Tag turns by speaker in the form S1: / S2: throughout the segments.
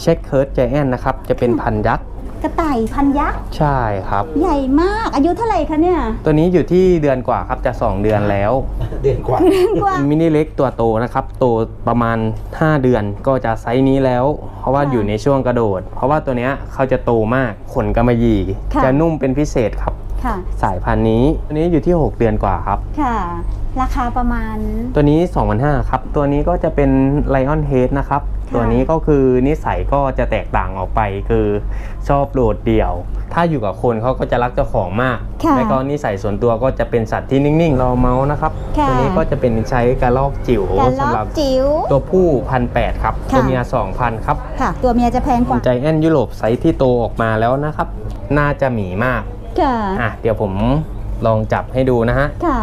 S1: เช็คเคิร์ดใจแอนนะครับ จะเป็นพันธุ์ยักษ์
S2: กระต่ายพันยักษ์
S1: ใช่ครับ
S2: ใหญ่มากอายุเท่าไหร่คะเนี่ย
S1: ตัวนี้อยู่ที่เดือนกว่าครับจะ 2 เดือนแล้ว
S3: เดือนกว่า
S2: กว่า
S1: มินิเล็กตัวโตนะครับโตประมาณ 5 เดือนก็จะไซส์นี้แล้ว เพราะว่า
S2: ค่ะ
S1: อยู่ในช่วงกระโดด เพราะว่าตัวเนี้ยเขาจะโตมากขนกำมะหยี่
S2: ค่ะ
S1: จะนุ่มเป็นพิเศษครับ
S2: ค่ะ
S1: สายพันธุ์นี้ตัวนี้อยู่ที่ 6 เดือนกว่าครับ
S2: ค่ะ ราคาประมาณ
S1: ตัวนี้ 2,500ครับ ตัวนี้ก็จะเป็นไลออนเฮดนะครับ
S2: ค่ะ
S1: ตัวนี้ก็คือนิสัยก็จะแตกต่างออกไปคือชอบโดดเดี่ยว ถ้าอยู่กับคนเขาก็จะรักเจ้าของมาก
S2: ค่ะ
S1: แล้วก็นิสัยส่วนตัวก็จะเป็นสัตว์ที่นิ่งๆรอเมาส์นะครับ
S2: ค่ะ
S1: ตัวนี้ก็จะเป็นใช้กระรอกจิ๋ว
S2: การล็อ
S1: สำหรั
S2: ก
S1: บ
S2: จิ๋ว
S1: ตัวผู้พันแปดครับ
S2: ค่ะ
S1: ตัวเมียสองพันครับ
S2: ค่ะ ตัวเมียจะแพงกว่า
S1: ใจแอนยุโรปไซส์ที่โตออกมาแล้วนะครับ น่าจะหมีมาก
S2: ค่ะ
S1: อะเดี๋ยวผมลองจับให้ดูนะฮะ
S2: ค่ะ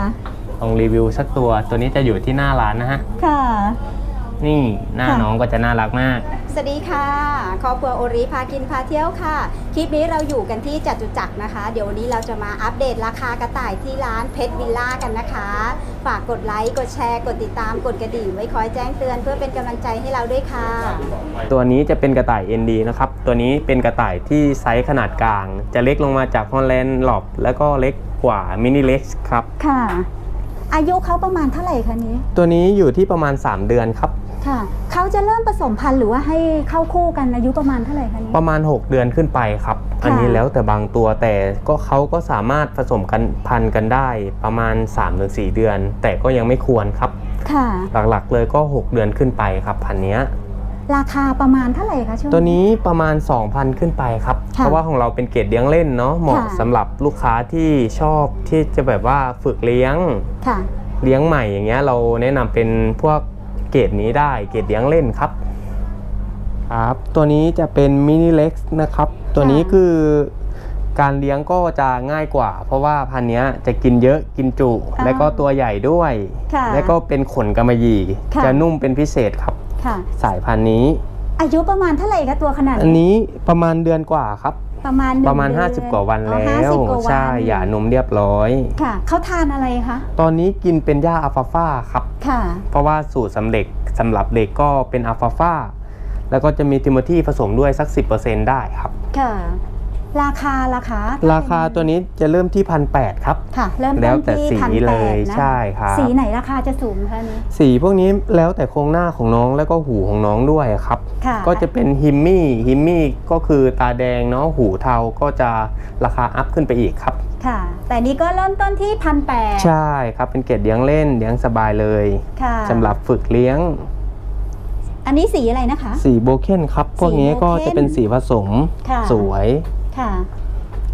S1: ลองรีวิวสักตัวตัวนี้จะอยู่ที่หน้าร้านนะฮะ
S2: ค่ะ
S1: นี่หน้า
S2: ค่ะ
S1: น้องก็จะน่ารักมาก
S2: สวัสดีค่ะครอบครัวโอริพากินพาเที่ยวค่ะ คลิปนี้เราอยู่กันที่จตุจักรนะคะ เดี๋ยววันนี้เราจะมาอัปเดตราคากระต่ายที่ร้านเพชรวิลล่ากันนะคะ ฝากกดไลค์ กดแชร์ กดติดตาม กดกระดิ่งไว้คอยแจ้งเตือนเพื่อเป็นกำลังใจให้เราด้วยค่ะ
S1: ตัวนี้จะเป็นกระต่าย ND นะครับ ตัวนี้เป็นกระต่ายที่ไซส์ขนาดกลาง จะเล็กลงมาจากฮอลแลนด์หลอบแล้วก็เล็กกว่ามินิเล็กครับ
S2: ค่ะ อายุเขาประมาณเท่าไหร่คะนี้
S1: ตัวนี้อยู่ที่ประมาณ 3 เดือนครับ
S2: ค่ะ เขาจะเริ่มผสมพันธุ์หรือว่าให้เข้าคู่กันอายุประมาณเท่าไหร่คะนี้
S1: ประมาณ 6 เดือนขึ้นไปครับ อันนี้แล้วแต่บางตัวแต่ก็เขาก็สามารถผสมกันพันธุ์กันได้ประมาณ 3-4 เดือน แต่ก็ยังไม่ควรครับ
S2: ค่ะ
S1: หลักๆเลยก็ 6 เดือนขึ้นไปครับพันธุ์เนี้ย
S2: ราคาประมาณเท่าไหร่คะช่วง
S1: ตัวนี้ประมาณ 2,000 ขึ้นไปครับ
S2: ค่ะ
S1: เพราะว่าของเราเป็นเกรดเลี้ยงเล่นเนาะเหมาะ
S2: ค่ะ
S1: สำหรับลูกค้าที่ชอบที่จะแบบว่าฝึกเลี้ยง
S2: ค่ะ
S1: เลี้ยงใหม่อย่างเงี้ยเราแนะนำเป็นพวกเกรดนี้ได้เกรดเลี้ยงเล่นครับครับตัวนี้จะเป็นมินิเล็กนะครับ ตัวนี้คือการเลี้ยงก็จะง่ายกว่า เพราะว่าพันธุ์เนี้ยจะกินเยอะกินจุ
S2: อ่า
S1: และก็ตัวใหญ่ด้วย
S2: ค่ะ
S1: และก็เป็นขนกำมะหยี่
S2: ค่ะ
S1: จะนุ่มเป็นพิเศษครับ
S2: ค่ะ
S1: สายพันธุ์นี้
S2: อายุประมาณเท่าไหร่คะตัวขนาด
S1: อันนี้ประมาณเดือนกว่าครับ
S2: ประมาณหนึ่ง
S1: ประมาณ
S2: เดือน
S1: 50 กว่าวัน
S2: อ๋อ
S1: แล้ว
S2: 50กว่าวัน
S1: ใช่หย่านมเรียบร้อย
S2: ค่ะเขาทานอะไรคะ
S1: ตอนนี้กินเป็นหญ้าอัลฟาฟาครับ
S2: ค่ะ
S1: เพราะว่าสูตรสำเร็จสำหรับเด็กก็เป็นอัลฟาฟาแล้วก็จะมีทิโมธีผสมด้วยสัก 10%ได้ครับ
S2: ค่ะ ราคาราคา
S1: ราคาตัวนี้จะเริ่มที่พันแปดครับ
S2: ค่ะเริ่ม
S1: แล้
S2: ต้
S1: วนแต่
S2: ที่
S1: สี
S2: พัน
S1: เล
S2: แป
S1: ย
S2: ดนะ
S1: ใช่ครับ
S2: สีไหนราคาจะสูงคะอันนี้
S1: สีพวกนี้แล้วแต่โครงหน้าของน้องแล้วก็หูของน้องด้วยครับ
S2: ค่ะ
S1: ก็จะเป็นฮิมมี่ฮิมมี่ก็คือตาแดงเนาะหูเทาก็จะราคาอัพขึ้นไปอีกครับ
S2: ค่ะ แต่นี้ก็เริ่มต้นที่พันแปด
S1: ใช่ครับเป็นเกรดเลี้ยงเล่นเลี้ยงสบายเลย
S2: ค่ะ
S1: สำหรับฝึกเลี้ยง
S2: อันนี้สีอะไรนะคะ
S1: สีโบเคนครับ พวกนี้ก็
S2: โบเคน
S1: จะเป็นสีผสม
S2: ค่ะ
S1: สวย
S2: ค่ะ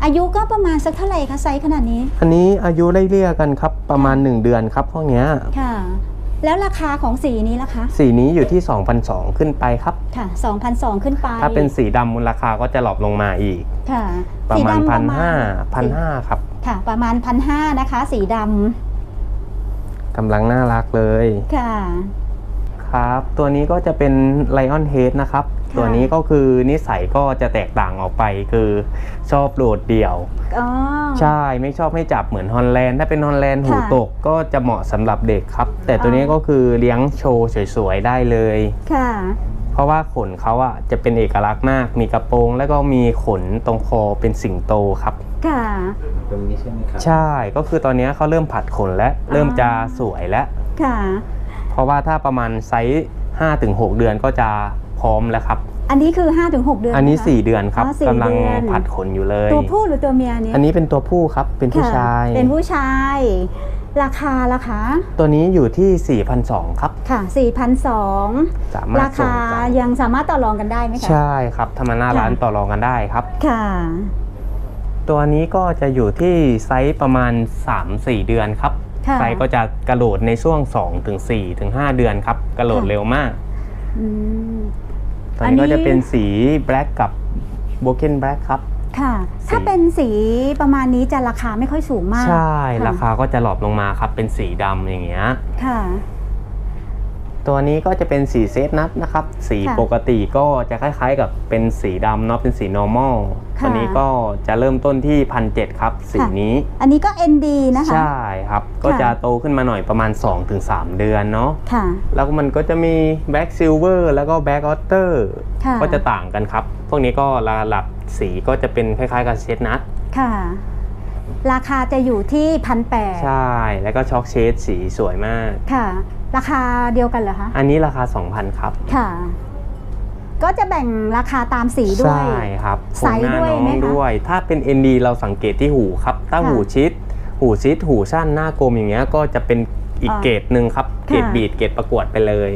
S2: อายุก็ประมาณสักเท่าไหร่คะไซส์ขนาดนี้
S1: อันนี้อายุไล่เลี่ยกันครับประมาณ 1 เดือนครับพวกเนี้ย
S2: ค่ะ แล้วราคาของสีนี้ล่ะคะ
S1: สีนี้อยู่ที่ 2,200 ขึ้นไปครับ
S2: ค่ะ2,002ขึ้นไป
S1: ถ้าเป็นสีดำมูลราคาก็จะหลบลงมาอีก
S2: ค่ะ
S1: ประ
S2: สี
S1: มาณ
S2: ดำ
S1: พัน
S2: ประ
S1: ห้า
S2: ณ
S1: พันห้าครับ
S2: ค่ะ ประมาณพันห้านะคะ สีด
S1: กำลังน่ารักเลยำ
S2: ค่ะ
S1: ครับ ตัวนี้ก็จะเป็นไลออนเฮดนะครับ
S2: ค่ะ
S1: ตัวนี้ก็คือนิสัยก็จะแตกต่างออกไปคือชอบโดดเดี่ยว
S2: อ๋อ
S1: ใช่ไม่ชอบให้จับเหมือนฮอลแลนด์ถ้าเป็นฮอลแลนด์หู
S2: ค่ะ
S1: ตกก็จะเหมาะสำหรับเด็กครับ แต่ตัว
S2: อ๋อ
S1: นี้ก็คือเลี้ยงโชว์สวยๆได้เลย
S2: ค่ะ
S1: เพราะว่าขนเขาอะจะเป็นเอกลักษณ์มาก มีกระโปรง แล้วก็มีขนตรงคอเป็นสิงโตครับ
S2: ค่ะ
S3: ตรงนี้ใช่ไหมครับ
S1: ใช่ก็คือตอนนี้เขาเริ่มผัดขนและเริ่มจะสวยแล้ว
S2: ค่ะ
S1: เพราะว่าถ้าประมาณไซส์5-6 เดือนก็จะ พร้อมแล้วครับ
S2: อันนี้คือ 5-6 เดือน
S1: อันนี้ะ
S2: คะ
S1: 4เดือนครับ
S2: อ๋อสี่
S1: กำลัง
S2: เดือน
S1: ผัดขนอยู่เลย
S2: ตัวผู้หรือตัวเมียเนี่ย
S1: อันนี้เป็นตัวผู้ครับเป็นผู้
S2: ค่ะ
S1: ชาย
S2: เป็นผู้ชาย ราคาราคา
S1: ตัวนี้อยู่ที่ 4,200ครับ
S2: ค่ะ4,002
S1: สามารถ
S2: รา
S1: ส่ง
S2: คา
S1: กัน
S2: ยังสามารถต่อรองกันได้ไหมคะ
S1: ใช่ครับธรรมนา
S2: ค่ะ
S1: ร้านต่อรองกันได้ครับ
S2: ค่ะ
S1: ตัวนี้ก็จะอยู่ที่ไซส์ประมาณ 3-4 เดือนครับ
S2: ค่ะ
S1: ไซส์ก็จะกระโดดในช่วง2-4ถึง5เดือนครับกระโดด
S2: ค่ะ
S1: เร็วมาก
S2: อืม
S1: ตัว
S2: อันนี้
S1: นี้ก็จะเป็นสีแบล็กกับโบเกนแบล็กครับ
S2: ค่ะ ถ้าเป็นสีประมาณนี้จะราคาไม่ค่อยสูงมาก
S1: ใช่
S2: ค่ะ
S1: ราคาก็จะหลอบลงมาครับ เป็นสีดำอย่างเงี้ย
S2: ค่ะ
S1: ตัวนี้ก็จะเป็นสีเซตนัทนะครับ สี
S2: ค่ะ
S1: ปกติก็จะคล้าย ๆ กับเป็นสีดำเนาะเป็นสี normal
S2: ค่ะ
S1: ตัวนี้ก็จะเริ่มต้นที่พันเครับ สี
S2: ค่ะ
S1: นี้
S2: อันนี้ก็ ND นะคะ
S1: ใช่ครับ ก็
S2: ค่ะ
S1: จะโตขึ้นมาหน่อยประมาณ 2-3 เดือนเนาะ
S2: ค่ะ
S1: แล้วมันก็จะมี Black Silver แล้วก็ Black Otter
S2: ค่ะ
S1: ก็จะต่างกันครับ พวกนี้ก็ระดับสีก็จะเป็นคล้ายๆกับเชดนัท
S2: ค่ะ ราคาจะอยู่ที่พันแปด
S1: ใช่แล้วก็ช็อกเชดสีสวยมาก
S2: ค่ะ ราคาเดียวกันเหรอคะ
S1: อันนี้ราคา 2,000 ครับ
S2: ค่ะ ก็จะแบ่งราคาตามสีด้วย
S1: ใช่ครับ
S2: ใส
S1: โครงหน้า
S2: ด้วย
S1: น้อง
S2: ไหมคะ
S1: ด้วย ถ้าเป็น ND เราสังเกตที่หูครับ ถ้า
S2: ค่ะ
S1: หูชิด หูชิด หูสั้น หน้ากลมอย่างเงี้ย ก็จะเป็นอีก
S2: อ่า
S1: เกรดหนึ่งครับ เกรด
S2: ค่ะ
S1: บีด เกรดประกวดไปเลย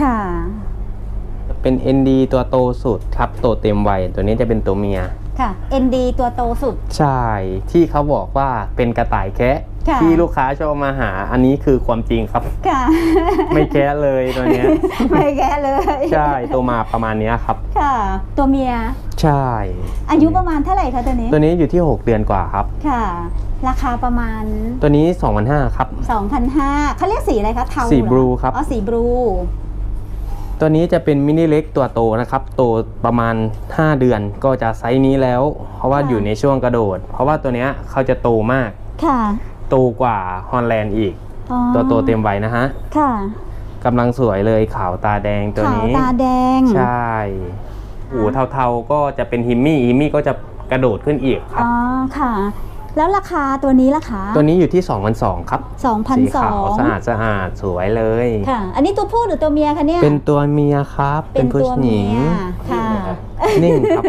S2: ค่ะ
S1: เป็น ND ตัวโตสุดครับ โตเต็มวัย ตัวนี้จะเป็นตัวเมีย
S2: ค่ะ ND ตัวโตสุด
S1: ใช่ ที่เขาบอกว่าเป็นกระต่ายแคะ
S2: ค่ะ
S1: ที่ลูกค้าชอบมาหา อันนี้คือความจริงครับ
S2: ค่ะ
S1: ไม่แคะเลยตัวเนี้ย
S2: ไม่แก้เลย
S1: ใช่ตัวมาประมาณเนี้ยครับ
S2: ค่ะ ตัวเมีย
S1: ใช่
S2: อายุประมาณเท่าไหร่คะตัวนี้
S1: ตัวนี้อยู่ที่ 6 เดือนกว่าครับ
S2: ค่ะ ราคาประมาณ
S1: ตัวนี้2,500ครับ
S2: 2,500เขาเรียกสีอะไรคะ เทา
S1: สี
S2: เหอบ
S1: ลูครับ
S2: อ๋อ สีบลู
S1: ตัวนี้จะเป็นมินิเล็กตัวโตนะครับโตประมาณ 5 เดือนก็จะไซส์นี้แล้ว เพราะว่าอยู่ในช่วงกระโดด เพราะว่าตัวเนี้ยเขาจะโตมาก
S2: ค่ะ
S1: โตกว่าฮอลแลนด์อีก
S2: อ๋อ
S1: ตัวโตเต็มวัยนะฮะ
S2: ค่ะ
S1: กำลังสวยเลยขาวตาแดงตัว
S2: ขาว
S1: นี้
S2: ตาแดง
S1: ใช่หูเทาๆก็จะเป็นฮิมมี่ฮิมมี่ก็จะกระโดดขึ้นอีกครับ
S2: อ๋อค่ะ แล้วราคาตัวนี้ล่ะคะ
S1: ตัวนี้อยู่ที่2,200ครับสีขาวสะอาด
S2: 2,200
S1: สะอาดสวยเลย
S2: ค่ะ อันนี้ตัวผู้หรือตัวเมียคะเนี่ย
S1: เป็นตัวเมียครับ เป็นผู้
S2: ตัว
S1: ห
S2: เมี
S1: ญิง
S2: ยค่ะ
S1: นิ่งครับ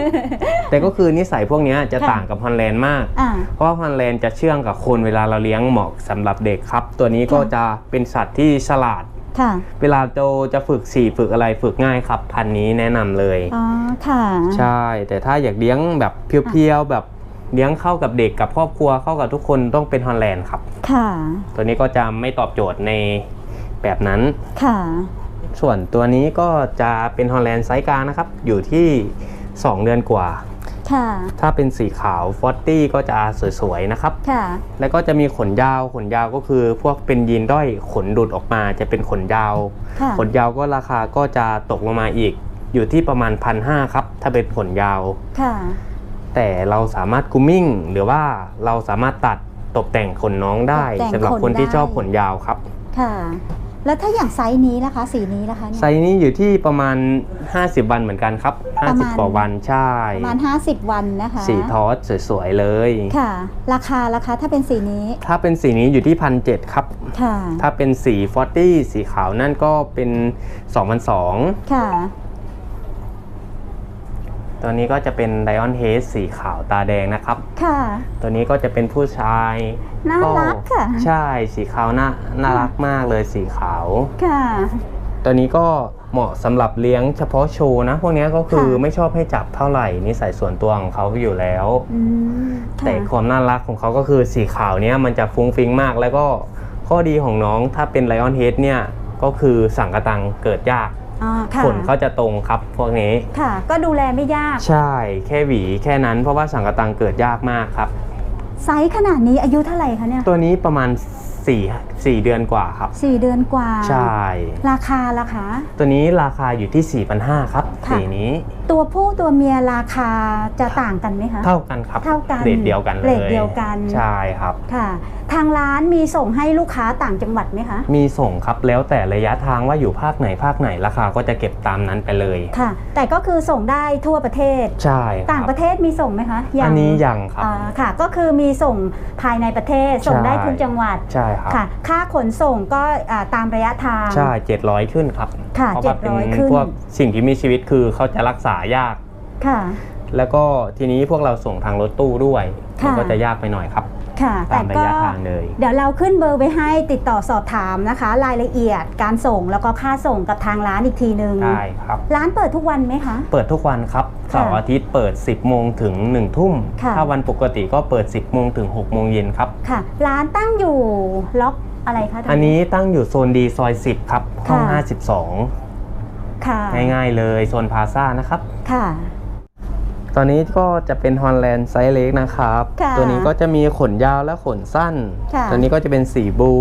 S1: แต่ก็คือนิสัยพวกเนี้ยจะ
S2: ค่ะ
S1: ต่างกับฮอลแลนด์มาก
S2: อ่า
S1: เพราะว่าฮอลแลนด์จะเชื่องกับคนเวลาเราเลี้ยงเหมาะสำหรับเด็กครับ ตัวนี้ก็
S2: ค่ะ
S1: จะเป็นสัตว์ที่ฉลาด
S2: ค่ะ
S1: เวลาโตจะฝึกสี่ฝึกอะไรฝึกง่ายครับ พันธุ์นี้แนะนำเลย
S2: อ๋อค่ะ
S1: ใช่ แต่ถ้าอยากเลี้ยงแบบเพียวๆแบบ เลี้ยงเข้ากับเด็กกับครอบครัวเข้ากับทุกคนต้องเป็นฮอลแลนด์ครับ
S2: ค่ะ
S1: ตัวนี้ก็จะไม่ตอบโจทย์ในแบบนั้น
S2: ค่ะ
S1: ส่วนตัวนี้ก็จะเป็นฮอลแลนด์ไซส์กลางนะครับ อยู่ที่ 2 เดือนกว่า
S2: ค่ะ
S1: ถ้าเป็นสีขาวฟอตตี้ก็จะสวยๆนะครับ
S2: ค่ะ
S1: แล้วก็จะมีขนยาวขนยาวก็คือพวกเป็นยีนด้อยขนดุดออกมาจะเป็นขนยาว
S2: ค่ะ
S1: ขนยาวก็ราคาก็จะตกลงมาอีก อยู่ที่ประมาณพันห้าครับ ถ้าเป็นขนยาว
S2: ค่ะ
S1: แต่เราสามารถกรูมมิ่งหรือว่าเราสามารถตัดตกแต่งขนน้องได้
S2: ตกแต่ง
S1: สำหรับ
S2: ขน
S1: คนที่
S2: ได้
S1: ชอบขนยาวครับ
S2: ค่ะ แล้วถ้าอย่างไซส์นี้นะคะ สีนี้นะคะเนี่ย
S1: ไซส์นี้อยู่ที่ประมาณ 50 วันเหมือนกันครับ
S2: ประมาณ
S1: 50 กว่าวันใช่
S2: ประมาณ 50 วันนะคะ
S1: สีทอสสวยๆเลย
S2: ค่ะ ราคาราคาถ้าเป็นสีนี้
S1: ถ้าเป็นสีนี้อยู่ที่พันเครับ
S2: ค่ะ
S1: ถ้าเป็นสีฟอตตี้สีขาวนั่นก็เป็น2,002
S2: ค่ะ
S1: ตัวนี้ก็จะเป็นไดออนเฮสสีขาวตาแดงนะครับ
S2: ค่ะ
S1: ตัวนี้ก็จะเป็นผู้ชาย
S2: น่ารักค่ะ
S1: ใช่สีขาวน่าน่ารักมากเลยสีขาว
S2: ค่ะ
S1: ตัวนี้ก็เหมาะสำหรับเลี้ยงเฉพาะโชว์นะ พวกนี้ก็คือ
S2: ค่ะ
S1: ไม่ชอบให้จับเท่าไหร่นิสัยส่วนตัวของเขาอยู่แล้ว
S2: อืมค่ะ
S1: แต่ความน่ารักของเขาก็คือสีขาวเนี้ยมันจะฟุ้งฟิ้งมากแล้วก็ข้อดีของน้องถ้าเป็นไลออนเฮดเนี่ยก็คือสังกะตังเกิดยาก
S2: อ๋อค่ะ
S1: ขนเขาจะตรงครับพวกนี้
S2: ค่ะ ก็ดูแลไม่ยาก
S1: ใช่แค่หวีแค่นั้นเพราะว่าสังกะตังเกิดยากมากครับ
S2: ไซส์ขนาดนี้อายุเท่าไหร่คะเนี่ย
S1: ตัวนี้ประมาณ4 4เดือนกว่าครับ
S2: สี่เดือนกว่า
S1: ใช่
S2: ราคาราคา
S1: ตัวนี้ราคาอยู่ที่4,500ครับ
S2: ค่ะ
S1: สีนี้
S2: ตัวผู้ตัวเมียราคาจะต่างกันไหมคะ
S1: เท่ากันครับ
S2: เท่ากัน
S1: เรทเดียวกันเลย
S2: เรทเดียวกัน
S1: ใช่ครับ
S2: ค่ะ ทางร้านมีส่งให้ลูกค้าต่างจังหวัดไหมคะ
S1: มีส่งครับแล้วแต่ระยะทางว่าอยู่ภาคไหนภาคไหนราคาก็จะเก็บตามนั้นไปเลย
S2: ค่ะ แต่ก็คือส่งได้ทั่วประเทศ
S1: ใช่ครับ
S2: ต่างประเทศมีส่งไหมคะ
S1: อันนี้ยังครับ
S2: อ่าค่ะ ก็คือมีส่งภายในประเทศส่งได้
S1: ใช่
S2: ทุกจังหวัด
S1: ใช่ครับ
S2: ค่ะ ค่าขนส่งก็อ่าตามระยะทาง
S1: ใช่700ขึ้นครับ
S2: ค่ะ
S1: เพราะว่าเป็น
S2: 700ขึ้น
S1: พวกสิ่งที่มีชีวิตคือเขาจะรักษายาก
S2: ค่ะ
S1: แล้วก็ทีนี้พวกเราส่งทางรถตู้ด้วย
S2: ค่ะ
S1: มันก็จะยากไปหน่อยครับ
S2: ค่ะ
S1: ตามระ
S2: ก็
S1: ยะทางเลย
S2: เดี๋ยวเราขึ้นเบอร์ไว้ให้ติดต่อสอบถามนะคะ รายละเอียดการส่งแล้วก็ค่าส่งกับทางร้านอีกทีนึง
S1: ใช่ครับ
S2: ร้านเปิดทุกวันไหมคะ
S1: เปิดทุกวันครับ
S2: ค่ะ
S1: เสาร์อาทิตย์เปิด 10 โมงถึง 1 ทุ่ม
S2: ค่ะ
S1: ถ้าวันปกติก็เปิด 10 โมงถึง 6 โมงเย็นครับ
S2: ค่ะ ร้านตั้งอยู่ล็อกอะไรคะทาง
S1: อันนี้ตั้งอยู่โซนดีซอย 10 ครับ ห้อง
S2: ค่ะ
S1: 52
S2: ค่ะ
S1: ง่ายๆเลยโซนพลาซ่านะครับ
S2: ค่ะ
S1: ตอนนี้ก็จะเป็นฮอนแลนด์ไซส์เล็กนะครับ
S2: ค่ะ
S1: ตัวนี้ก็จะมีขนยาวและขนสั้น
S2: ค่ะ
S1: ตัวนี้ก็จะเป็นสีบลู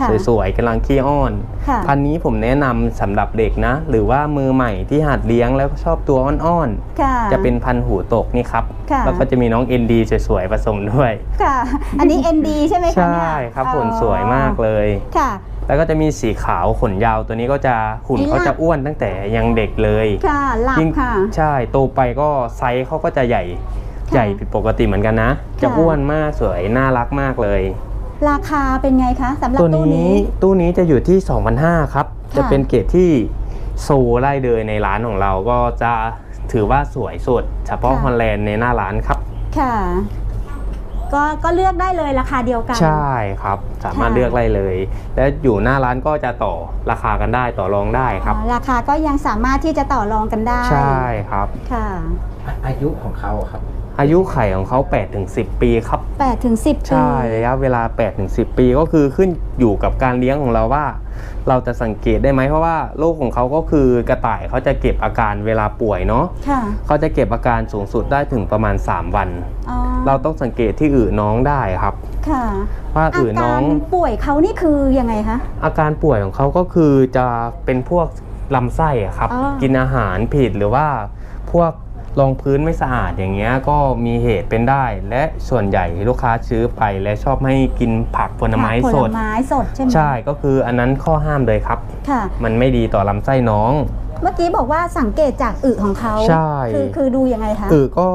S2: ค่ะ
S1: สวยๆกำลังขี้อ้อน
S2: ค่ะ
S1: พันธุ์นี้ผมแนะนำสำหรับเด็กนะ หรือว่ามือใหม่ที่หัดเลี้ยงแล้วก็ชอบตัวอ้อน
S2: ค่ะ
S1: ๆ จะเป็นพันธุ์หูตกนี่ครับ
S2: ค่ะ
S1: แล้วก็จะมีน้องเอ็นดีสวยๆผสมด้วย
S2: ค่ะ อันนี้ ND ใช่ไหมคะ
S1: ใช่
S2: เนี่ย
S1: ครับขน
S2: อ๋อ
S1: สวยมากเลย
S2: ค่ะ
S1: แล้วก็จะมีสีขาวขนยาวตัวนี้ก็จะหุ่น
S2: นี่
S1: เขาจะอ้วนตั้งแต่ยังเด็กเลย
S2: ค่ะหลับ
S1: ยิ่ง
S2: ค่ะ
S1: ใช่โตไปก็ไซส์เขาก็จะใหญ่
S2: ค่ะ
S1: ใหญ่ผิดปกติเหมือนกันนะจะ
S2: ค่ะ
S1: อ้วนมากสวยน่ารักมากเลย
S2: ราคาเป็นไงคะสำหรับ
S1: ตัว
S2: ตู้
S1: นี้
S2: นี้
S1: ตู้นี้จะอยู่ที่ 2,500ครับ
S2: ค่ะ
S1: จะเป็นเกรดที่โซไล่เดยในร้านของเราก็จะถือว่าสวยสุด เฉพาะฮอลแลนด์ในหน้าร้านครับ
S2: ค่ะ ก็ก็เลือกได้เลยราคาเดียวกัน
S1: ใช่ครับ สามารถ
S2: ค่ะ
S1: เลือกได้เลย และอยู่หน้าร้านก็จะต่อราคากันได้ต่อรองได้ครับ
S2: อ๋อราคาก็ยังสามารถที่จะต่อรองกันได้
S1: ใช่ครับ
S2: ค่ะ
S3: อายุของเขาอะครับ
S1: อายุไขของเขา8ถึง10 ปีครับ
S2: 8ถึง10 ปี
S1: ใช่ระยะเวลา8ถึง10 ปีก็คือขึ้นอยู่กับการเลี้ยงของเราว่า เราจะสังเกตได้ไหมเพราะว่าโรคของเขาก็คือกระต่ายเขาจะเก็บอาการเวลาป่วยเนาะ
S2: ค่ะ
S1: เขาจะเก็บอาการสูงสุดได้ถึงประมาณ 3 วัน
S2: อ๋อ
S1: เราต้องสังเกตที่อือน้องได้ครับ
S2: ค่ะ
S1: ว่า
S2: อา
S1: อือน้
S2: กา
S1: อง
S2: รป่วยเขานี่คือยังไงคะ
S1: อาการป่วยของเขาก็คือจะเป็นพวกลำไส้อะครับ
S2: อ๋อ
S1: กินอาหารผิดหรือว่าพวก รองพื้นไม่สะอาดอย่างเงี้ยก็มีเหตุเป็นได้ และส่วนใหญ่ลูกค้าซื้อไปและชอบให้กินผักผลไม้
S2: ผ
S1: ส
S2: ล
S1: ด
S2: ไม้สดใช่ไหม
S1: ใช่ก็คืออันนั้นข้อห้ามเลยครับ
S2: ค่ะ
S1: มันไม่ดีต่อลำไส้น้อง
S2: เมื่อกี้บอกว่าสังเกตจากอึของเขา
S1: ใช่
S2: คือคือดูยังไงคะ
S1: อือก็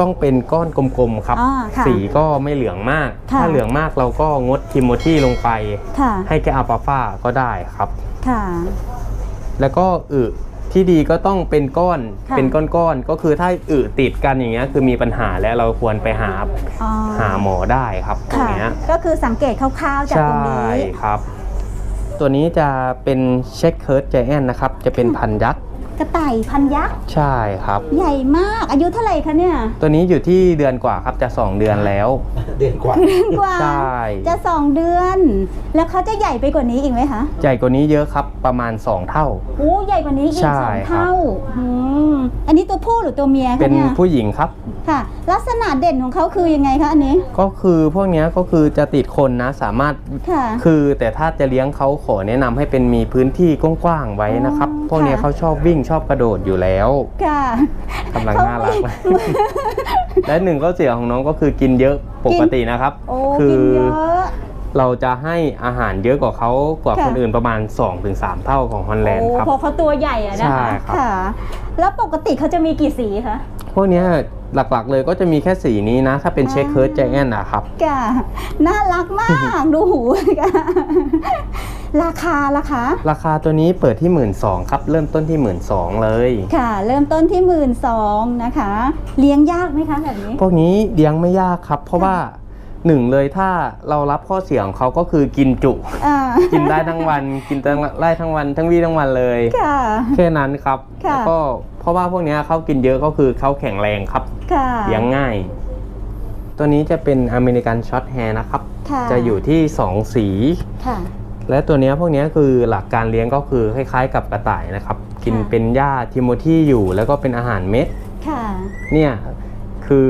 S1: ต้องเป็นก้อนกลมๆครับ
S2: อ๋อค่ะ
S1: สีก็ไม่เหลืองมาก
S2: ค่ะ
S1: ถ้าเหลืองมากเราก็งดทิโมธีลงไป
S2: ค่ะ
S1: ให้แค่อัลฟาฟาก็ได้ครับ
S2: ค่ะ
S1: แล้วก็อึ ที่ดีก็ต้องเป็นก้อน
S2: ค่ะ
S1: เป็นก้อนๆก็คือถ้าอึติดกันอย่างเงี้ยคือมีปัญหาแล้วเราควรไปหา
S2: อ๋อ
S1: หาหมอได้ครับตรง
S2: ค่ะ
S1: เนี้ย
S2: ก็คือสังเกตคร่าวๆจาก
S1: ใช่
S2: ตรงนี้
S1: ครับ ตัวนี้จะเป็นเช็คเคิร์ดใจแอนนะครับ จะเป็นพันยักษ์
S2: กระต่ายพันยักษ์
S1: ใช่ครับ
S2: ใหญ่มากอายุเท่าไหร่คะเนี่ย
S1: ตัวนี้อยู่ที่เดือนกว่าครับจะ 2 เดือนแล้ว
S3: เดือนกว่า
S2: กว่า
S1: ใช่
S2: จะสองเดือน แล้วเขาจะใหญ่ไปกว่านี้อีกไหมคะ
S1: ใหญ่กว่านี้เยอะครับประมาณ 2 เท่า
S2: โอ้ใหญ่กว่านี้อีก
S1: ใช่
S2: สอง
S1: ครับ
S2: เท่าอืมอันนี้ตัวผู้หรือตัวเมีย
S1: เป็
S2: คะ
S1: น
S2: เนี่ย
S1: ผู้หญิงครับ
S2: ค่ะ ลักษณะเด่นของเขาคือยังไงคะอันนี้
S1: ก็คือพวกเนี้ยก็คือจะติดคนนะสามารถ
S2: ค่ะ
S1: คือแต่ถ้าจะเลี้ยงเขาขอแนะนำให้เป็นมีพื้นที่กว้างๆไว้นะครับ
S2: อ๋อ
S1: พวกเนี้ย
S2: ค่ะ
S1: เขาชอบวิ่งชอบกระโดดอยู่แล้ว
S2: ค่ะ
S1: กำลัง
S2: เขา
S1: น่ารัก
S2: ไม่
S1: และหนึ่งข้อเสียของน้องก็คือกินเยอะปกตินะครับ
S2: โอ้
S1: คื
S2: กินเยอะ
S1: เราจะให้อาหารเยอะกว่าเขากว่า
S2: ค่ะ
S1: คนอื่นประมาณ 2-3 เท่าของฮอลแลนด์
S2: โอ้
S1: ครับ
S2: เพราะเขาตัวใหญ่อะนะ
S1: ใช่
S2: คะ
S1: ครับ
S2: ค่ะแล้วปกติเขาจะมีกี่สีคะ
S1: พ วกเนี้ยหลักๆเลยก็จะมีแค่สีนี้นะ ถ้าเป็นเชคเคิร์ดใจแอนนะครับ
S2: ค่ะน่ารักมาก ดูหูค่ะราคาราคา
S1: ราคาตัวนี้เปิดที่ 1 2ื่นครับ เริ่มต้นที่ 1 2ื่นเลย
S2: ค่ะ เริ่มต้นที่หมื่นสองนะคะ เลี้ยงยากไหมคะแบบนี้
S1: พวกนี้เลี้ยงไม่ยากครับ เพราะว่า หนึ่งเลยถ้าเรารับข้อเสียของเขาก็คือกินจุ
S2: อ่า
S1: กินได้ทั้งวัน กินได้ทั้งวัน ทั้งวี่ทั้งวันเลย
S2: ค่ะ
S1: แค่นั้นครับ
S2: ค่ะ
S1: แล้วก็เพราะว่าพวกเนี้ยเขากินเยอะก็คือเขาแข็งแรงครับ
S2: ค่ะ
S1: เลี้ยงง่าย ตัวนี้จะเป็นอเมริกันช็อตแฮร์นะครับ
S2: ค่ะ
S1: จะอยู่ที่ 2 สี
S2: ค่ะ
S1: และตัวเนี้ยพวกเนี้ยคือหลักการเลี้ยงก็คือคล้ายๆ กับกระต่ายนะครับ กินเป็นหญ้าทิโมธีอยู่ แล้วก็เป็นอาหารเม็ด
S2: ค่ะ
S1: เนี่ยคือ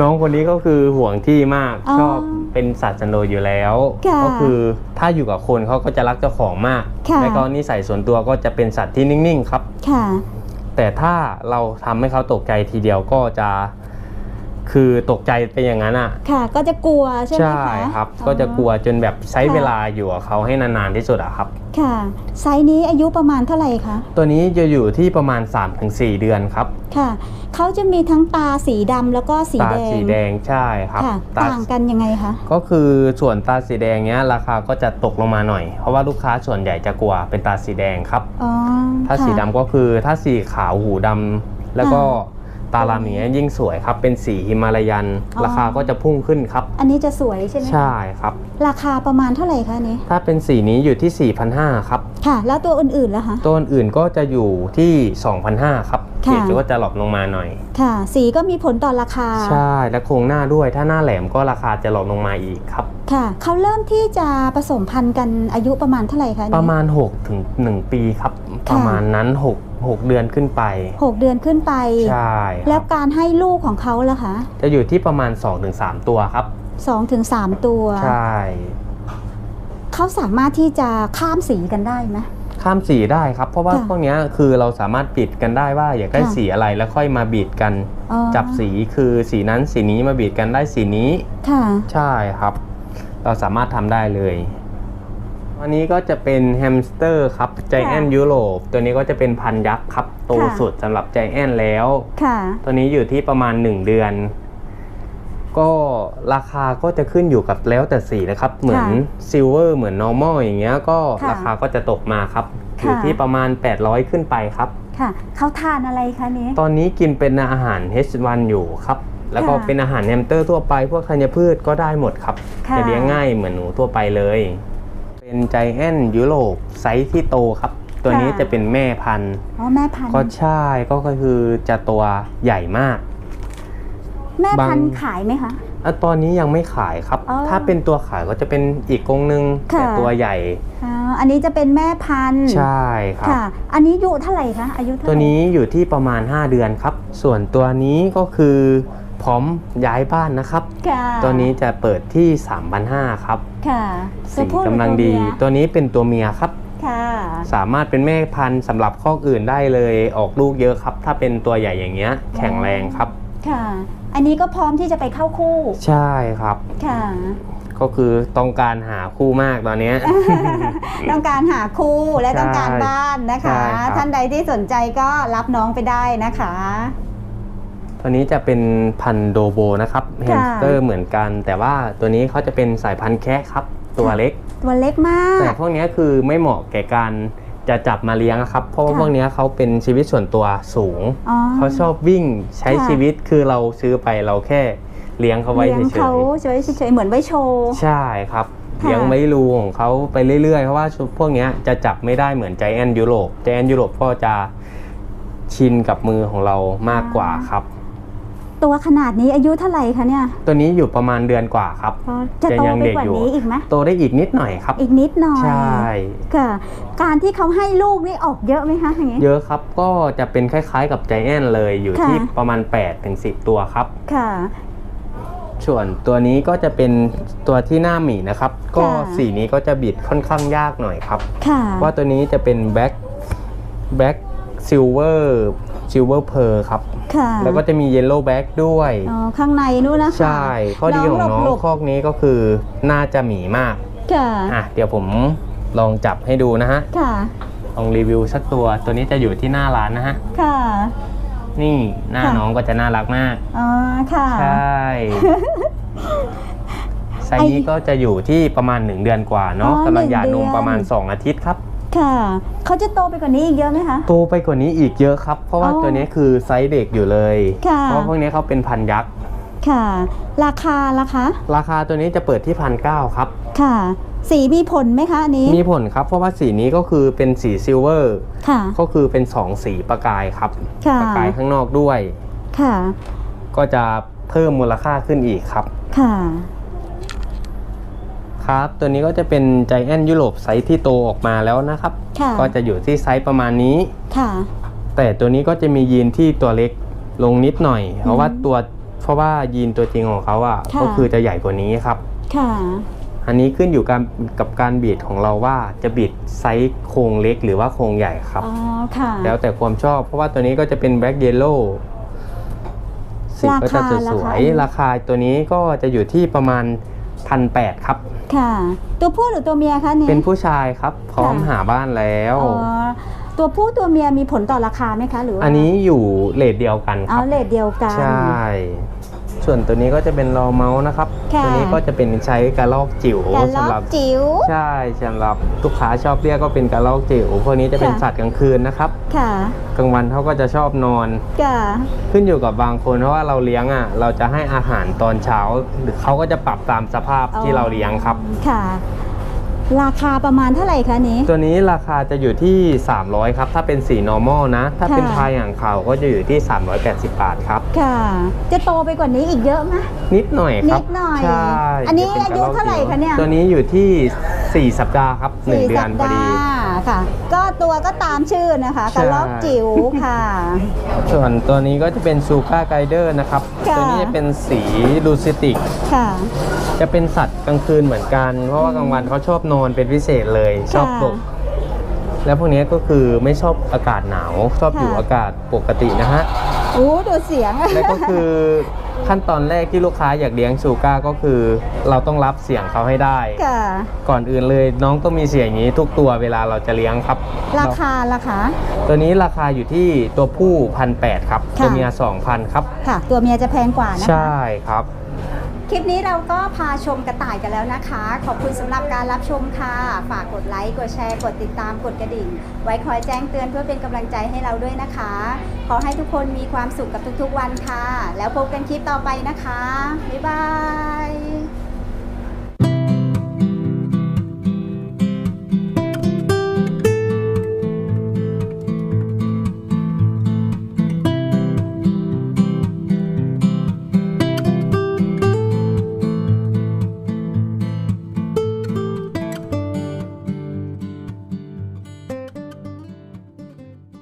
S1: น้องคนนี้ก็คือห่วงที่มาก
S2: อ๋อ
S1: ชอบเป็นสัตว์สันโดษอยู่แล้ว
S2: ค่ะ
S1: ก็คือถ้าอยู่กับคนเขาก็จะรักเจ้าของมาก
S2: ค่ะ
S1: และก็นิสัยส่วนตัวก็จะเป็นสัตว์ที่นิ่งๆครับ
S2: ค่ะ
S1: แต่ถ้าเราทำให้เขาตกใจทีเดียวก็จะ คือตกใจไปอย่างนั้นอะ
S2: ค่ะ ก็จะกลัวใช่ไหมคะ
S1: ครับ
S2: อ๋อ
S1: ก็จะกลัวจนแบบใช้
S2: ค่ะ
S1: เวลาอยู่กับเขาให้นานๆที่สุดอะครับ
S2: ค่ะ ไซส์นี้อายุประมาณเท่าไหร่คะ
S1: ตัวนี้จะอยู่ที่ประมาณ 3-4 เดือนครับ
S2: ค่ะเขาจะมีทั้งตาสีดำแล้วก็สี
S1: ตา
S2: แดง
S1: สีแดงใช่ครับ
S2: ค่ะ
S1: ตา
S2: ต่างกันยังไงคะ
S1: ก็คือส่วนตาสีแดงเนี้ยราคาก็จะตกลงมาหน่อย เพราะว่าลูกค้าส่วนใหญ่จะกลัวเป็นตาสีแดงครับ
S2: อ๋อ
S1: ถ้า
S2: ค่ะ
S1: สีดำก็คือถ้าสีขาวหูดำแล้วก็ ตาลามียิ่งสวยครับ เป็นสีฮิมาลายัน
S2: อ๋อ
S1: ราคาก็จะพุ่งขึ้นครับ
S2: อันนี้จะสวยใช่ไหมคะ
S1: ใช่ครับ
S2: ราคาประมาณเท่าไหร่คะอันนี้
S1: ถ้าเป็นสีนี้อยู่ที่ 4,500ครับ
S2: ค่ะ แล้วตัวอื่นๆล่ะคะ
S1: ตัวอื่นก็จะอยู่ที่ 2,500ครับเก
S2: ค่ะ
S1: รดก็จะหลบลงมาหน่อย
S2: ค่ะ สีก็มีผลต่อราคา
S1: ใช่ และโครงหน้าด้วย ถ้าหน้าแหลมก็ราคาจะหลบลงมาอีกครับ
S2: ค่ะเขาเริ่มที่จะผสมพันธุ์กันอายุประมาณเท่าไหร่คะอันนี้
S1: ประมาณ6ถึง1ปีครับ
S2: ค่ะ
S1: ประมาณนั้น 6 6 เดือนขึ้นไป
S2: 6 เดือนขึ้นไป
S1: ใช่ค
S2: แล้
S1: รั
S2: ว
S1: บ
S2: การให้ลูกของเขาล่ะคะ
S1: จะอยู่ที่ประมาณ 2-3 ตัวครับ
S2: 2-3ถึง3ตัว
S1: ใช่
S2: เขาสามารถที่จะข้ามสีกันได้ไหม
S1: ข้ามสีได้ครับ เพราะว่า
S2: ค่ะ
S1: พวกเนี้ยคือเราสามารถบิดกันได้ว่าอยากได้
S2: ค่ะ
S1: สีอะไรแล้วค่อยมาบิดกัน
S2: อ๋อ
S1: จับสีคือสีนั้นสีนี้มาบิดกันได้สีนี้
S2: ค่ะ
S1: ใช่ครับ เราสามารถทำได้เลย อันนี้ก็จะเป็นแฮมสเตอร์ครับใจแอนยุโรปตัวนี้ก็จะเป็นพันยักษ์ครับโต
S2: ค่ะ
S1: สุดสำหรับใจแอนแล้ว
S2: ค่ะ
S1: ตัวนี้อยู่ที่ประมาณ 1 เดือน ก็ราคาก็จะขึ้นอยู่กับแล้วแต่สีนะครับ เหมือนซิลเวอร์เหมือน normal อย่างเงี้ยก็
S2: ค่ะ
S1: ราคาก็จะตกมาครับ
S2: ค่ะ
S1: อยู่ที่ประมาณ 800 ขึ้นไปครับ
S2: ค่ะ เขาทานอะไรคะนี้
S1: ตอนนี้กินเป็นอาหาร H1 อยู่ครับ แล้วก็
S2: ค่ะ
S1: เป็นอาหารแฮมสเตอร์ทั่วไป พวกธัญพืชก็ได้หมดครับ
S2: ค่ะ
S1: จะเลี้ยงง่ายเหมือนหนูทั่วไปเลย เป็นใจแอนยุโรปไซส์ที่โตครับ ตัวนี้จะเป็นแม่พันธุ์
S2: อ๋อแม่พันธุ์
S1: ก็ใช่ก็คือจะตัวใหญ่มาก
S2: แม่พันธุ์
S1: บาง
S2: ขายไหมคะ
S1: อะตอนนี้ยังไม่ขายครับ
S2: อ๋อ
S1: ถ้าเป็นตัวขายก็จะเป็นอีกกรงหนึ่ง
S2: ค่ะ
S1: แต่ตัวใหญ่
S2: อ๋ออันนี้จะเป็นแม่พันธุ์
S1: ใช่ครับ
S2: ค่ะ อันนี้อายุเท่าไหร่คะอายุเท่าไหร่
S1: ตัวนี้อยู่ที่ประมาณ 5 เดือนครับ ส่วนตัวนี้ก็คือ พร้อมย้ายบ้านนะครับ
S2: ค่ะ
S1: ตัวนี้จะเปิดที่ 3,500ครับ
S2: ค่ะ
S1: สี
S2: ตัวผู้หรือกำ
S1: ลังดี
S2: ตัวเมีย
S1: ตัวนี้เป็นตัวเมียครับ
S2: ค่ะ
S1: สามารถเป็นแม่พันธุ์สำหรับข้อกอื่นได้เลยออกลูกเยอะครับ ถ้าเป็นตัวใหญ่อย่างเงี้ย แข็งแรงครับ
S2: ค่ะ อันนี้ก็พร้อมที่จะไปเข้าคู่
S1: ใช่ครับ
S2: ค่ะ
S1: ก็คือต้องการหาคู่มากตอนเนี้ย
S2: ต้องการหาคู่และ
S1: ใช่
S2: ต้องการบ้านนะคะ
S1: ใช่ครับ
S2: ท่านใดที่สนใจก็รับน้องไปได้นะคะ
S1: ตัวนี้จะเป็นพันธุ์โดโบนะครับแฮมสเตอร์เหมือนกัน แต่ว่าตัวนี้เขาจะเป็นสายพันธุ์แคะครับ ตัวเล็ก
S2: ตัวเล็กมา
S1: แต่
S2: ก
S1: พวกเนี้ยคือไม่เหมาะแก่การจะจับมาเลี้ยงอะครับ เพราะว่า
S2: ค่ะ
S1: พวกเนี้ยเขาเป็นชีวิตส่วนตัวสูง
S2: อ๋อ
S1: เขาชอบวิ่งใช้
S2: ค่ะ
S1: ชีวิตคือเราซื้อไปเราแค่เลี้ยงเขาไว้
S2: เลี้ยง
S1: เฉ
S2: เขา
S1: ย
S2: เฉยๆเหมือนไว้โชว์
S1: ๆใช่ครับ
S2: ค่ะ
S1: เลี้ยงไว้รูของเขาไปเรื่อยๆ เพราะว่าพวกเนี้ยจะจับไม่ได้เหมือนใจแอนยุโรปใจแอนยุโรปก็จะชินกับมือของเรามากกว่าครับ
S2: ตัวขนาดนี้อายุเท่าไหร่คะเนี่ย
S1: ตัวนี้อยู่ประมาณเดือนกว่าครับ
S2: จะโต
S1: ยัง
S2: ไป
S1: เด็ก
S2: กว่า
S1: อยู่
S2: นี้อีกไหม
S1: โตได้อีกนิดหน่อยครับ
S2: อีกนิดหน่อย
S1: ใช่
S2: ค่ะการที่เขาให้ลูกนี่ออกเยอะไหมคะอย่างนี้
S1: เยอะครับก็จะเป็นคล้ายๆกับใจแอนเลยอยู่
S2: ค่ะ
S1: ที่ประมาณ8ถึง10 ตัวครับ
S2: ค่ะ
S1: ส่วนตัวนี้ก็จะเป็นตัวที่หน้าหมีนะครับ ก็
S2: ค่ะ
S1: สีนี้ก็จะบิดค่อนข้างยากหน่อยครับ
S2: ค่ะ
S1: เพราะตัวนี้จะเป็นแบ็คแบ็คซิลเวอร์ ซิลเวอร์เพอร์ครับ
S2: ค่ะ
S1: แล้วก็จะมีเยลโล่แบ็คด้วย
S2: อ๋อข้างในนู่นนะคะ
S1: ใช่ ข้อดีของน้อง
S2: หลบ
S1: คอกนี้ก็คือน่าจะหมีมาก
S2: ๆค่ะ
S1: อะ เดี๋ยวผมลองจับให้ดูนะฮะ
S2: ค่ะ
S1: ลองรีวิวสักตัว ตัวนี้จะอยู่ที่หน้าร้านนะฮะ
S2: ค่ะ
S1: นี่หน้า
S2: ค่ะ
S1: น้องก็จะน่ารักมาก
S2: อ๋อ ค่ะ
S1: ใช่ ไซส์นี้ก็จะอยู่ที่ประมาณ 1 เดือนกว่าเนาะ
S2: อ๋อกำ
S1: ลังหย่า
S2: หนึ่
S1: น
S2: ง
S1: ม
S2: เดือน
S1: ประมาณ 2 อาทิตย์ครับ
S2: ค่ะ เขาจะโตไปกว่านี้อีกเยอะไหมคะ
S1: โตไปกว่านี้อีกเยอะครับ เพราะว่า
S2: อ๋อ
S1: ตัวนี้คือไซส์เด็กอยู่เลย
S2: ค่ะ
S1: เพราะพวกนี้เขาเป็นพันยักษ์
S2: ค่ะ ราคาล่ะคะ
S1: ราคาตัวนี้จะเปิดที่พันเก้าครับ
S2: ค่ะ สีมีผลไหมคะอันนี้
S1: มีผลครับ เพราะว่าสีนี้ก็คือเป็นสีซิลเวอร์
S2: ค่ะ
S1: ก็คือเป็น2สีประกายครับ
S2: ค่ะ
S1: ประกายข้างนอกด้วย
S2: ค่ะ
S1: ก็จะเพิ่มมูลค่าขึ้นอีกครับ
S2: ค่ะ
S1: ครับ ตัวนี้ก็จะเป็นใจแอนยุโรปไซส์ที่โตออกมาแล้วนะครับ
S2: ค่ะ
S1: ก็จะอยู่ที่ไซส์ประมาณนี้
S2: ค่ะ
S1: แต่ตัวนี้ก็จะมียีนที่ตัวเล็กลงนิดหน่อย เพราะว่าตัวเพราะว่ายีนตัวจริงของเขาอะ
S2: ค่ะ
S1: ก็คือจะใหญ่กว่านี้ครับ
S2: ค่ะ
S1: อันนี้ขึ้นอยู่กับกับการบีดของเราว่าจะบีดไซส์โครงเล็กหรือว่าโครงใหญ่ครับ
S2: อ๋อ ค่ะ
S1: แล้วแต่ความชอบ เพราะว่าตัวนี้ก็จะเป็นแบล็กเยลโล่สีก็จะ
S2: ราคา
S1: สวย
S2: ราคา
S1: ๆราคาตัวนี้ก็จะอยู่ที่ประมาณพันแปดครับ
S2: ค่ะ ตัวผู้หรือตัวเมียคะนี่
S1: เป็นผู้ชายครับ พร้อม
S2: ค่ะ
S1: หาบ้านแล้ว
S2: อ๋อตัวผู้ตัวเมียมีผลต่อราคาไหมคะหรือว่า
S1: อันนี้อยู่เลทเดียวกันค
S2: เอา
S1: รับ
S2: เลทเดียวกัน
S1: ใช่ ส่วนตัวนี้ก็จะเป็นรอเมาส์นะครับ
S2: ค่ะ
S1: ตัวนี้ก็จะเป็นใช้กระลอกจิ๋ว
S2: การล็อ
S1: สำหรั
S2: ก
S1: บ
S2: จิ๋ว
S1: ใช่สำหรับลูกค้าชอบเรียกก็เป็นกระลอกจิ๋วพวกนี้จะเป็น
S2: ค่ะ
S1: สัตว์กลางคืนนะครับ
S2: ค่ะ
S1: กลางวันเขาก็จะชอบนอน
S2: ค่ะ
S1: ขึ้นอยู่กับบางคนเพราะว่าเราเลี้ยงอะเราจะให้อาหารตอนเช้าหรือเขาก็จะปรับตามสภาพ
S2: อ๋อ
S1: ที่เราเลี้ยงครับ
S2: ค่ะ ราคาประมาณเท่าไหร่คะนี้
S1: ตัวนี้ราคาจะอยู่ที่ 300 ครับ ถ้าเป็นสี normal นะ ถ้าเป็น
S2: ค่ะ
S1: พายอย่างเขาก็จะอยู่ที่ 380 บาทครับ
S2: ค่ะ จะโตไปกว่านี้อีกเยอะไหม
S1: นิดหน่อยครับ
S2: นิดหน่อย
S1: ใช่
S2: อันนี้
S1: จะเป็
S2: อายุเท่าไหร่คะเนี่ย
S1: ตัวนี้อยู่ที่ 4 สัปดาห์ครับ 1 เดือนพอดี
S2: สี่สัปดาห์ค่ะ ก็ ตัวก็ตามชื่อนะคะกระลอกจิ๋วค่ะ
S1: ส่วนตัวนี้ก็จะเป็นซูก้าไกเดอร์นะครับ
S2: ค่ะ
S1: ตัวนี้จะเป็นสีลูซิติก
S2: ค่ะ
S1: จะเป็นสัตว์กลางคืนเหมือนกัน เพราะว่ากลางวันเขาชอบนอนเป็นพิเศษเลย ชอบหลบแล้วพวกนี้ก็คือไม่ชอบอากาศหนาว ชอบอยู่
S2: ค่ะ
S1: อากาศปกตินะฮะ
S2: อู้ดูเสียง
S1: และก็คือ ขั้นตอนแรกที่ลูกค้าอยากเลี้ยงซูก้าก็คือ เราต้องรับเสียงเขาให้ได้
S2: ค่ะ
S1: ก่อนอื่นเลยน้องต้องมีเสียงอย่างนี้ทุกตัวเวลาเราจะเลี้ยงครับ
S2: ราคาราคา
S1: ตัวนี้ราคาอยู่ที่ตัวผู้พันแครับ
S2: ค่ะ
S1: ตัวเมียสองพันครับ
S2: ค่ะ ตัวเมียจะแพงกว่านะคะ
S1: ใช่ครับ
S2: ค ลิปนี้เราก็พาชมกระต่ายกันแล้วนะคะ ขอบคุณสำหรับการรับชมค่ะ ฝากกดไลค์ กดแชร์ กดติดตาม กดกระดิ่ง ไว้คอยแจ้งเตือนเพื่อเป็นกำลังใจให้เราด้วยนะคะ ขอให้ทุกคนมีความสุขกับทุกๆวันค่ะ แล้วพบกันคลิปต่อไปนะคะ บ๊ายบาย